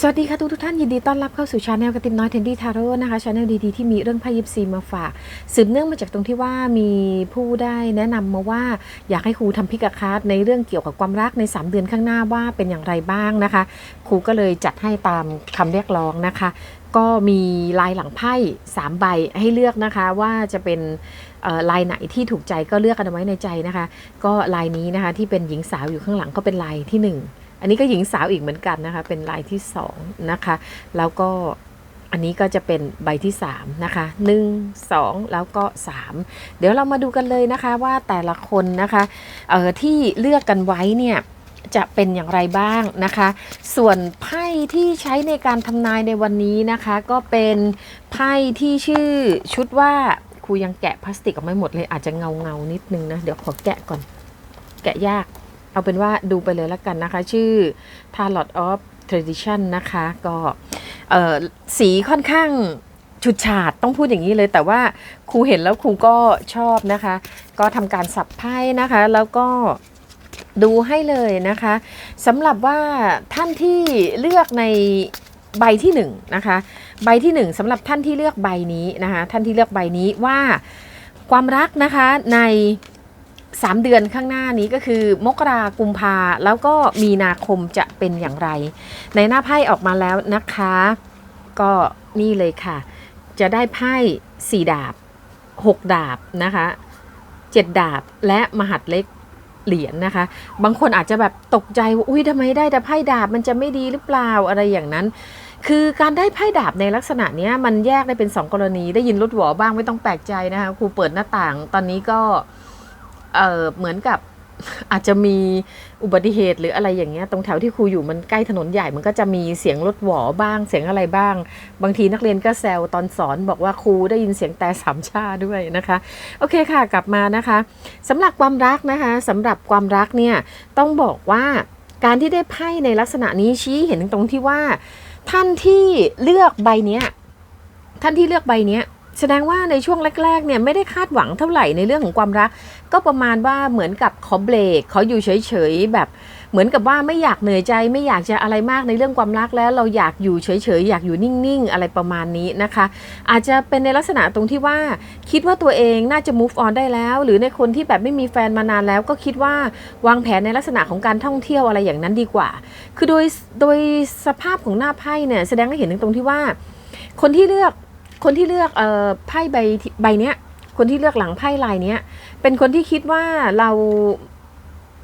สวัสดีค่ะทุกทุกท่านยินดีต้อนรับเข้าสู่ชาแนลกระติมน้อยเทนดี้ทาโร่นะคะชาแนลดีๆที่มีเรื่องไพ่ยิปซีมาฝาก สืบเนื่องมาจากตรงที่ว่ามีผู้ได้แนะนำมาว่าอยากให้ครูทำพิกาคาร์ดในเรื่องเกี่ยวกับความรักใน 3 เดือนข้างหน้าว่าเป็นอย่างไรบ้างนะคะ ครูก็เลยจัดให้ตามคำเรียกร้องนะคะ ก็มีลายหลังไพ่3ใบให้เลือกนะคะว่าจะเป็นลายไหนที่ถูกใจก็เลือกกันเอาไว้ในใจนะคะ ก็ลายนี้นะคะที่เป็นหญิงสาวอยู่ข้างหลังก็เป็นลายที่หนึ่ง อันนี้ก็หญิงสาวอีกเหมือนกันนะคะ เป็นลายที่2นะคะ แล้วก็อันนี้ก็จะเป็นใบที่3นะคะ1 2 แล้วก็ 3 เดี๋ยวเรามาดูกันเลยนะคะว่าแต่ละคนนะคะเอ่อที่เลือกกันไว้เนี่ยจะเป็นอย่างไรบ้างนะคะ ส่วนไพ่ที่ใช้ในการทำนายในวันนี้นะคะ ก็เป็นไพ่ที่ชื่อชุดว่าครูยังแกะพลาสติกออกไม่หมดเลยอาจจะเงาเงานิดนึงนะ เดี๋ยวขอแกะก่อน แกะยาก เอาเป็นว่าดูไปเลยแล้วกันนะคะ ชื่อ Tarot of Tradition นะคะก็เออสีค่อนข้างฉุดฉาดต้องพูดอย่างนี้เลย แต่ว่าครูเห็นแล้วครูก็ชอบนะคะ ก็ทำการสับไพ่นะคะ แล้วก็ดูให้เลยนะคะสำหรับว่าท่านที่เลือกในใบที่หนึ่งนะคะ ใบที่หนึ่งสำหรับท่านที่เลือกใบนี้นะคะ ท่านที่เลือกใบนี้ว่าความรักนะคะใน 3 เดือนข้างหน้านี้ก็คือ มกรากุมภาแล้วก็มีนาคมจะเป็นอย่างไร ในหน้าไพ่ออกมาแล้วนะคะ ก็นี่เลยค่ะ จะได้ไพ่สี่ดาบ6ดาบนะคะ7ดาบและมหัดเล็กเหรียญนะคะ บางคนอาจจะแบบตกใจว่าอุ้ยทำไมได้แต่ไพ่ดาบมันจะไม่ดีหรือเปล่าอะไรอย่างนั้น คือการได้ไพ่ดาบในลักษณะนี้มันแยกได้เป็น 2 กรณี ได้ยินรถหวอบ้างไม่ต้องแปลกใจนะคะครูเปิดหน้าต่าง ตอนนี้ก็ เออเหมือนกับอาจจะมีอุบัติเหตุหรืออะไรอย่างเงี้ยตรงแถวที่ครูอยู่มันใกล้ถนนใหญ่มันก็จะมีเสียงรถหวอบ้างเสียงอะไรบ้าง บางทีนักเรียนก็แซวตอนสอนบอกว่าครูได้ยินเสียงแต่สามชาด้วยนะคะ โอเคค่ะกลับมานะคะสำหรับความรักนะคะสำหรับความรักเนี่ยต้องบอกว่าการที่ได้ไพ่ในลักษณะนี้ชี้เห็นตรงที่ว่า ท่านที่เลือกใบเนี้ยท่านที่เลือกใบเนี้ย แสดงว่าในช่วงแรกๆเนี่ยไม่ได้คาดหวังเท่าไหร่ในเรื่องของความรัก ก็ประมาณว่าเหมือนกับขอเบรกขออยู่เฉยๆแบบเหมือนกับว่าไม่อยากเหนื่อยใจ ไม่อยากจะอะไรมากในเรื่องความรักแล้วเราอยากอยู่เฉยๆอยากอยู่นิ่งๆ อะไรประมาณนี้นะคะ อาจจะเป็นในลักษณะตรงที่ว่า คิดว่าตัวเองน่าจะ move on ได้แล้ว หรือในคนที่แบบไม่มีแฟนมานานแล้ว ก็คิดว่าวางแผนในลักษณะของการท่องเที่ยวอะไรอย่างนั้นดีกว่า คือโดยโดยสภาพของหน้าไพ่เนี่ยแสดงให้เห็นตรงที่ว่า คนที่เลือก คนที่เลือกเอ่อไพ่ใบใบเนี้ย คนที่เลือกหลังไพ่ลายเนี้ย เป็นคนที่คิดว่าเรา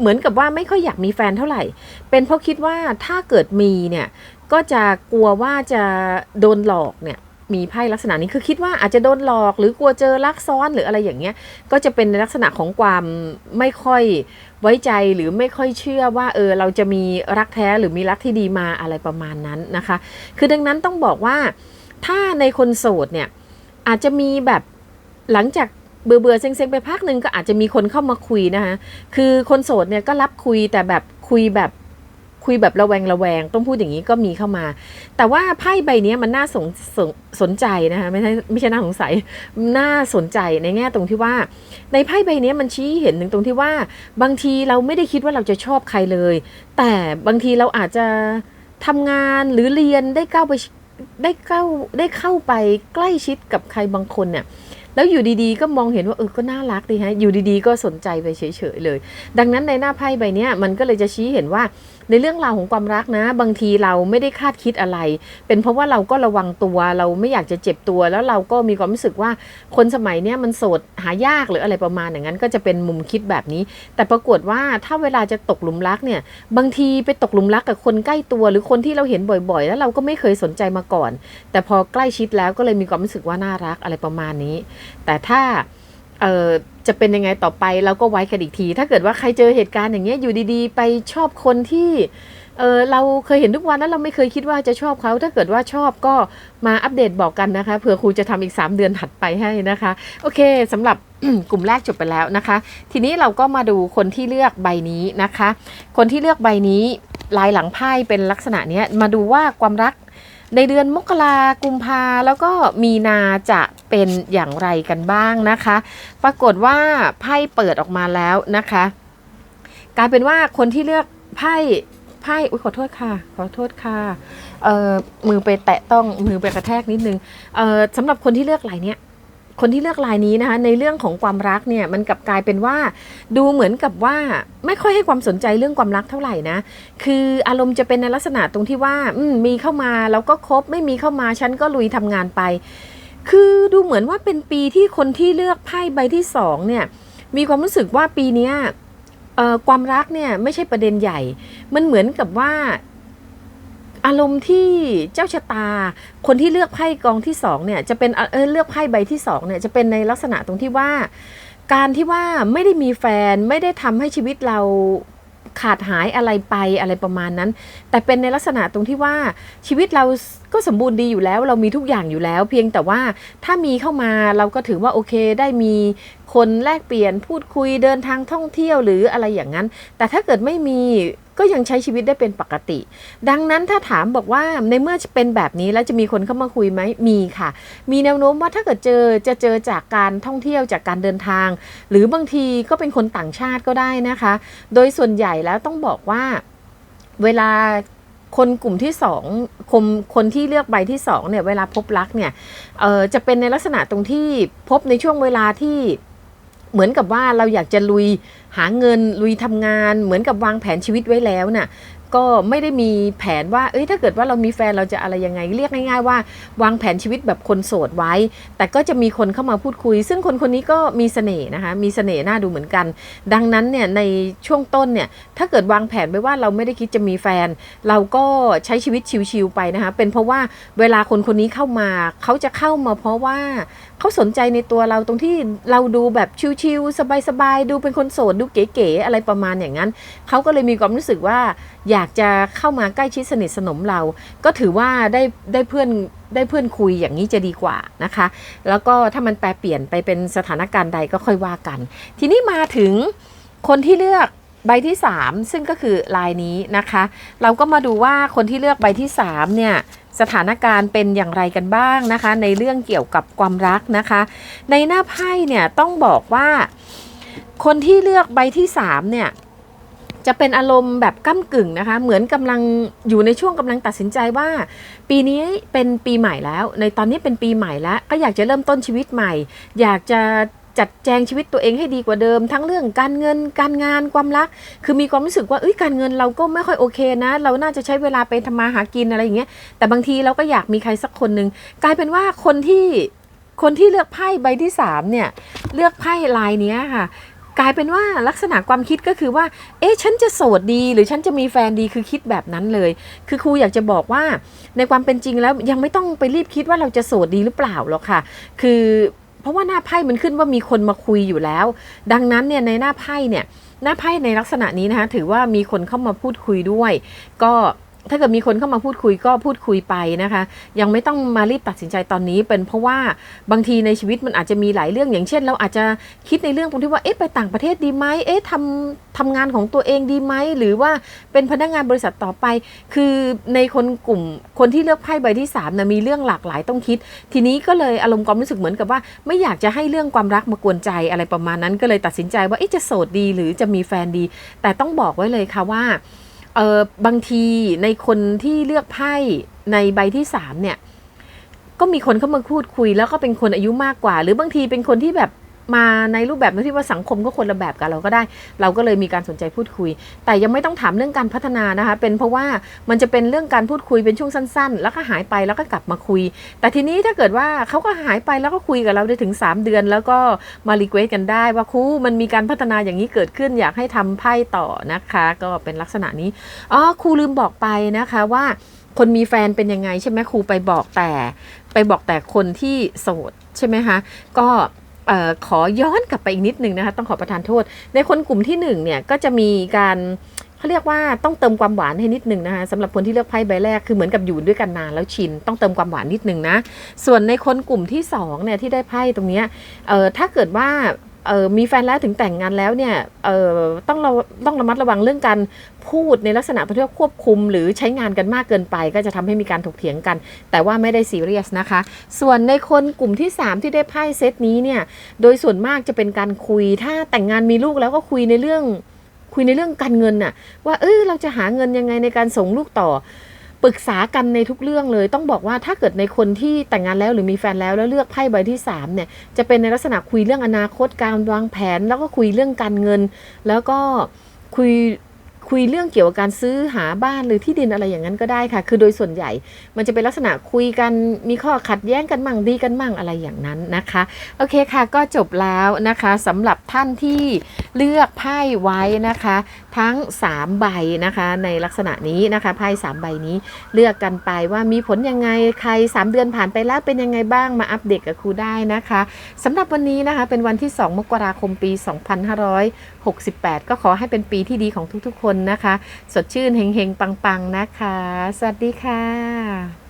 เหมือนกับว่าไม่ค่อยอยากมีแฟนเท่าไหร่ เป็นเพราะคิดว่าถ้าเกิดมีเนี่ยก็จะกลัวว่าจะโดนหลอกเนี่ยมีไพ่ลักษณะนี้คือคิดว่าอาจจะโดนหลอกหรือกลัวเจอลักซ้อนหรืออะไรอย่างเงี้ย ก็จะเป็นในลักษณะของความไม่ค่อยไว้ใจหรือไม่ค่อยเชื่อว่าเออเราจะมีรักแท้หรือมีรักที่ดีมาอะไรประมาณนั้นนะคะ คือดังนั้นต้องบอกว่า ถ้าในคนโสดเนี่ยอาจจะมีแบบหลังจากเบื่อเบื่อๆเซ็งๆไปพักหนึ่งก็อาจจะมีคนเข้ามาคุยนะคะคือคนโสดเนี่ยก็รับคุยแต่แบบคุยแบบคุยแบบระแวงระแวง ต้องพูดอย่างนี้ก็มีเข้ามา แต่ว่าไพ่ใบนี้มันน่าสนสนสนใจนะคะไม่ใช่ไม่ใช่น่าสงสัยน่าสนใจในแง่ตรงที่ว่า ในไพ่ใบนี้มันชี้เห็นถึงตรงที่ว่า บางทีเราไม่ได้คิดว่าเราจะชอบใครเลย แต่บางทีเราอาจจะทำงานหรือเรียนได้ก้าวไป ได้เข้าได้เข้าไปใกล้ชิดกับใครบางคนเนี่ยแล้วอยู่ดีๆ ก็มองเห็นว่าเออก็น่ารักดีฮะอยู่ดีๆ ก็สนใจไปเฉยๆเลย ดังนั้นในหน้าไพ่ใบนี้มันก็เลยจะชี้เห็นว่าในเรื่องราวของความรักนะ บางทีเราไม่ได้คาดคิดอะไร เป็นเพราะว่าเราก็ระวังตัวเราไม่อยากจะเจ็บตัว แล้วเราก็มีความรู้สึกว่าคนสมัยเนี้ยมันโสดหายากหรืออะไรประมาณอย่างนั้น ก็จะเป็นมุมคิดแบบนี้ แต่ปรากฏว่าถ้าเวลาจะตกหลุมรักเนี่ยบางทีไปตกหลุมรักกับคนใกล้ตัว หรือคนที่เราเห็นบ่อยๆ แล้วเราก็ไม่เคยสนใจมาก่อน แต่พอใกล้ชิดแล้วก็เลยมีความรู้สึกว่าน่ารักอะไรประมาณนี้ แต่ถ้า เออจะเป็นยังไงต่อไปเราก็ไว้กันอีกที ถ้าเกิดว่าใครเจอเหตุการณ์อย่างเงี้ยอยู่ดีๆ ไปชอบคนที่เออเราเคยเห็นทุกวันแล้วเราไม่เคยคิดว่าจะชอบเขา ถ้าเกิดว่าชอบก็มาอัปเดตบอกกันนะคะเผื่อครูจะทำอีก 3 เดือนถัดไปให้นะคะ โอเคสำหรับกลุ่มแรกจบไปแล้วนะคะ ทีนี้เราก็มาดูคนที่เลือกใบนี้นะคะ คนที่เลือกใบนี้ลายหลังไพ่เป็นลักษณะเนี้ยมาดูว่าความรัก ในเดือนมกรากุมภาแล้วก็มีนาจะเป็นอย่างไรกันบ้างนะคะ ปรากฏว่าไพ่เปิดออกมาแล้วนะคะ กลายเป็นว่าคนที่เลือกไพ่ไพ่อุ้ยขอโทษค่ะ ขอโทษค่ะเอ่อมือไปแตะต้องมือไปกระแทกนิดนึงเอ่อสำหรับคนที่เลือกไหลเนี้ย คนที่เลือกลายนี้นะคะในเรื่องของความรักเนี่ยมันกลับกลายเป็นว่า ดูเหมือนกับว่าไม่ค่อยให้ความสนใจเรื่องความรักเท่าไหร่นะ คืออารมณ์จะเป็นในลักษณะตรงที่ว่าอืมีเข้ามาแล้วก็คบไม่มีเข้ามาฉันก็ลุยทำงานไป คือดูเหมือนว่าเป็นปีที่คนที่เลือกไพ่ใบที่สองเนี่ยมีความรู้สึกว่าปีนี้ความรักเนี่ยไม่ใช่ประเด็นใหญ่ มันเหมือนกับว่า อารมณ์ที่เจ้าชะตา คนที่เลือกไพ่กองที่สองเนี่ยจะเป็นเออเลือกไพ่ใบที่สองเนี่ยจะเป็นในลักษณะตรงที่ว่า การที่ว่าไม่ได้มีแฟนไม่ได้ทำให้ชีวิตเราขาดหายอะไรไปอะไรประมาณนั้น แต่เป็นในลักษณะตรงที่ว่าชีวิตเราก็สมบูรณ์ดีอยู่แล้ว เรามีทุกอย่างอยู่แล้ว เพียงแต่ว่าถ้ามีเข้ามาเราก็ถือว่าโอเคได้มีคนแลกเปลี่ยนพูดคุยเดินทางท่องเที่ยวหรืออะไรอย่างนั้น แต่ถ้าเกิดไม่มี ก็ยังใช้ชีวิตได้เป็นปกติ ดังนั้นถ้าถามบอกว่าในเมื่อเป็นแบบนี้แล้วจะมีคนเข้ามาคุยไหมมีค่ะ มีแนวโน้มว่าถ้าเกิดเจอจะเจอจากการท่องเที่ยวจากการเดินทาง หรือบางทีก็เป็นคนต่างชาติก็ได้นะคะ โดยส่วนใหญ่แล้วต้องบอกว่าเวลาคนกลุ่มที่สองคนคนที่เลือกใบที่สองเนี่ยเวลาพบรักเนี่ยจะเป็นในลักษณะตรงที่พบในช่วงเวลาที่ เหมือนกับว่าเราอยากจะลุยหาเงินลุยทำงาน เหมือนกับวางแผนชีวิตไว้แล้วน่ะ ก็ไม่ได้มีแผนว่า เอ้ย ถ้าเกิดว่าเรามีแฟนเราจะอะไรยังไง เรียกง่ายๆว่า วางแผนชีวิตแบบคนโสดไว้ แต่ก็จะมีคนเข้ามาพูดคุย ซึ่งคนคนนี้ก็มีเสน่ห์นะคะ มีเสน่ห์น่าดูเหมือนกัน ดังนั้นเนี่ยในช่วงต้นเนี่ย ถ้าเกิดวางแผนไว้ว่าเราไม่ได้คิดจะมีแฟน เราก็ใช้ชีวิตชิวๆไปนะคะ เป็นเพราะว่าเวลาคนคนนี้เข้ามา เขาจะเข้ามาเพราะว่าเขาสนใจในตัวเราตรงที่เราดูแบบชิวๆสบายๆ ดูเป็นคนโสด ดูเก๋ๆ อะไรประมาณอย่างนั้น เขาก็เลยมีความรู้สึกว่าอยากากจะเข้ามาใกล้ชิดสนิทสนมเรา ก็ถือว่าได้ได้เพื่อนได้เพื่อนคุยอย่างนี้จะดีกว่านะคะ แล้วก็ถ้ามันแปลเปลี่ยนไปเป็นสถานการณ์ใดก็ค่อยว่ากัน ทีนี้มาถึงคนที่เลือกใบที่ 3 ซึ่งก็คือลายนี้นะคะ เราก็มาดูว่าคนที่เลือกใบที่3เนี่ยสถานการณ์เป็นอย่างไรกันบ้างนะคะ ในเรื่องเกี่ยวกับความรักนะคะ ในหน้าไพ่เนี่ยต้องบอกว่า คนที่เลือกใบที่3เนี่ย จะเป็นอารมณ์แบบก้ากึ่งนะคะ เหมือนกำลังอยู่ในช่วงกำลังตัดสินใจว่า ปีนี้เป็นปีใหม่แล้ว ในตอนนี้เป็นปีใหม่แล้ว ก็อยากจะเริ่มต้นชีวิตใหม่ อยากจะจัดแจงชีวิตตัวเองให้ดีกว่าเดิม ทั้งเรื่องการเงินการงานความรัก คือมีความรู้สึกว่าเอ้ยการเงินเราก็ไม่ค่อยโอเคนะ เราน่าจะใช้เวลาไปทำมาหากินอะไรอย่างเงี้ยแต่บางทีเราก็อยากมีใครสักคนหนึ่งกลายเป็นว่าคนที่คนที่เลือกไพ่ใบที่สามเนี่ยเลือกไพ่ลายเนี้ยค่ะ กลายเป็นว่าลักษณะความคิดก็คือว่า เอ๊ะฉันจะโสดดี หรือฉันจะมีแฟนดีคือคิดแบบนั้นเลย คือครูอยากจะบอกว่าในความเป็นจริงแล้วยังไม่ต้องไปรีบคิดว่าเราจะโสดดีหรือเปล่าหรอกค่ะ คือเพราะว่าหน้าไพ่มันขึ้นว่ามีคนมาคุยอยู่แล้ว ดังนั้นเนี่ยในหน้าไพ่เนี่ยหน้าไพ่ในลักษณะนี้นะคะถือว่ามีคนเข้ามาพูดคุยด้วย ก็ ถ้าเกิดมีคนเข้ามาพูดคุยก็พูดคุยไปนะคะ ยังไม่ต้องมารีบตัดสินใจตอนนี้ เป็นเพราะว่าบางทีในชีวิตมันอาจจะมีหลายเรื่องอย่างเช่น เราอาจจะคิดในเรื่องตรงที่ว่าเอ๊ะไปต่างประเทศดีไหมเอ๊ะทำทำงานของตัวเองดีไหมหรือว่าเป็นพนักงานบริษัทต่อไป คือในคนกลุ่มคนที่เลือกไพ่ใบที่3นะมีเรื่องหลากหลายต้องคิด ทีนี้ก็เลยอารมณ์ความรู้สึกเหมือนกับว่า ไม่อยากจะให้เรื่องความรักมากวนใจอะไรประมาณนั้น ก็เลยตัดสินใจว่าเอ๊ะจะโสดดีหรือจะมีแฟนดี แต่ต้องบอกไว้เลยค่ะว่า เออบางทีในคนที่เลือกไพ่ในใบที่สามเนี่ย ก็มีคนเข้ามาพูดคุยแล้วก็เป็นคนอายุมากกว่า หรือบางทีเป็นคนที่แบบ มาในรูปแบบที่ว่าสังคมก็คนละแบบกับเราก็ได้ เราก็เลยมีการสนใจพูดคุย แต่ยังไม่ต้องถามเรื่องการพัฒนานะคะ เป็นเพราะว่ามันจะเป็นเรื่องการพูดคุยเป็นช่วงสั้น ๆ แล้วก็หายไปแล้วก็กลับมาคุย แต่ทีนี้ถ้าเกิดว่าเขาก็หายไปแล้วก็คุยกับเราได้ถึง 3 เดือน แล้วก็มารีเควสกันได้ว่าครูมันมีการพัฒนาอย่างนี้เกิดขึ้นอยากให้ทำไพ่ต่อนะคะ ก็เป็นลักษณะนี้อ๋อครูลืมบอกไปนะคะว่า คนมีแฟนเป็นยังไงใช่ไหมครูไปบอกแต่ ไปบอกแต่คนที่โสดใช่ไหมคะก็ ออขอย้อนกลับไปอีกนิดนึงนะคะต้องขอประทานโทษ ในคนกลุ่มที่หนึ่งเนี่ยก็จะมีการเขาเรียกว่าต้องเติมความหวานให้นิดนึงนะคะสำหรับคนที่เลือกไพ่ใบแรกคือเหมือนกับอยู่ด้วยกันนานแล้วชินต้องเติมความหวานนิดนึงนะส่วนในคนกลุ่มที่สองเนี่ยที่ได้ไพ่ตรงนี้เออถ้าเกิดว่า เออมีแฟนแล้วถึงแต่งงานแล้วเนี่ยเออต้องเราต้องระมัดระวังเรื่องการพูดในลักษณะที่ว่าควบคุม หรือใช้งานกันมากเกินไป ก็จะทำให้มีการถกเถียงกัน แต่ว่าไม่ได้ซีเรียสนะคะ ส่วนในคนกลุ่มที่ 3 ที่ได้ไพ่เซตนี้เนี่ยโดยส่วนมากจะเป็นการคุย ถ้าแต่งงานมีลูกแล้วก็คุยในเรื่องคุยในเรื่องการเงินน่ะว่าเออเราจะหาเงินยังไงในการส่งลูกต่อ ปรึกษากันในทุกเรื่องเลย ต้องบอกว่าถ้าเกิดในคนที่แต่งงานแล้วหรือมีแฟนแล้วแล้วเลือกไพ่ใบที่สามเนี่ยจะเป็นในลักษณะคุยเรื่องอนาคตการวางแผน แล้วก็คุยเรื่องการเงิน แล้วก็คุย คุยเรื่องเกี่ยวกับการซื้อหาบ้านหรือที่ดินอะไรอย่างนั้นก็ได้ค่ะ คือโดยส่วนใหญ่มันจะเป็นลักษณะคุยกันมีข้อขัดแย้งกันมั่งดีกันมั่งอะไรอย่างนั้นนะคะ โอเคค่ะก็จบแล้วนะคะสำหรับท่านที่เลือกไพ่ไว้นะคะ ทั้ง 3 ใบนะคะในลักษณะนี้นะคะไพ่3ใบนี้เลือกกันไปว่ามีผลยังไงใคร 3 เดือนผ่านไปแล้วเป็นยังไงบ้างมาอัปเดตกับครูได้นะคะสำหรับวันนี้นะคะเป็นวันที่ 2 มกราคมปี2568 ก็ขอให้เป็นปีที่ดีของทุกๆ คนนะคะ สดชื่นเฮงๆ ปังๆ นะคะ สวัสดีค่ะ